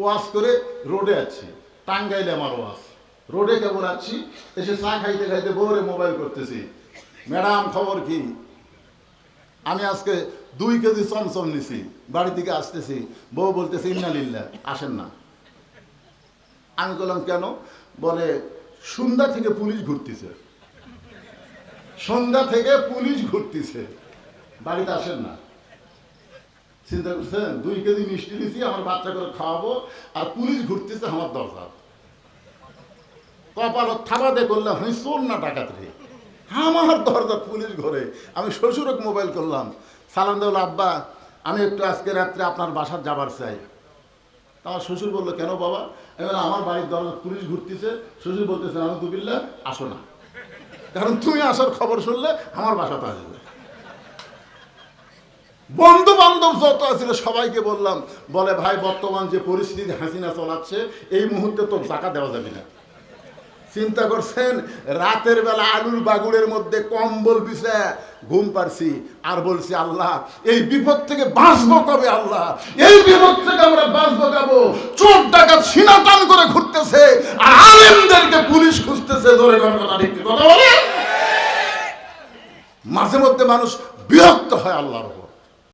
Wash করে রোডে আছি। টাঙ্গাইলে আমার ওয়াশ। রোডে কেমন আছি? এসে চা খাইতে খাইতে বউরে মোবাইল করতেছি। ম্যাডাম, খবর কি? আমি আজকে দুই কেজি চমচম নিছি। বাড়ি থেকে আসতেছি। বউ বলতেছে ইন্নালিল্লা আসেন না। আমি বললাম, কেন? বলে, সন্ধ্যা থেকে পুলিশ ঘুরতেছে। সন্ধ্যা থেকে পুলিশ ঘুরতেছে। বাড়িতে আসেন না। চিন্তা করছেন দুই কেজি মিষ্টি দিছি আমার বাচ্চা করে খাওয়াবো, আর পুলিশ ঘুরতেছে আমার দরজা কপাল থাবাতে করলাম আমি চোর না ডাকাত রে। আমার দরজা পুলিশ ঘরে। আমি শ্বশুরক মোবাইল করলাম। সালাম দেওয়াল আব্বা, আমি একটু আজকে রাত্রে আপনার বাসার যাবার চাই। আমার শ্বশুর বলল, কেন বাবা? এবার আমার বাড়ির দরজা পুলিশ ঘুরতেছে। শ্বশুর বলতেছে আমি দুবিল্লা আসো না। কারণ তুমি আসার খবর শুনলে আমার বাসাতে আসবে। বন্ধু বান্ধব যত আছিল, সবাইকে বললাম, বলে, ভাই, বর্তমান যে পরিস্থিতি হাসিনা চলাচ্ছে, এই মুহূর্তে তো টাকা দেওয়া যাবে না। চিন্তা করছেন, রাতের বেলা আলুর বাগুড়ের মধ্যে কম্বল বিছে ঘুম পারছি আর বলছি, আল্লাহ, এই বিপদ থেকে বাঁচবো কবে, আল্লাহ? এই বিপদ থেকে আমরা বাঁচবো কবে চোর ডাকাত সিনা টান করে ঘুরতেছে, আর আলেমদেরকে পুলিশ খুঁজতেছে, ধরে মাঝে মধ্যে মানুষ বিরক্ত হয় আল্লাহর উপর।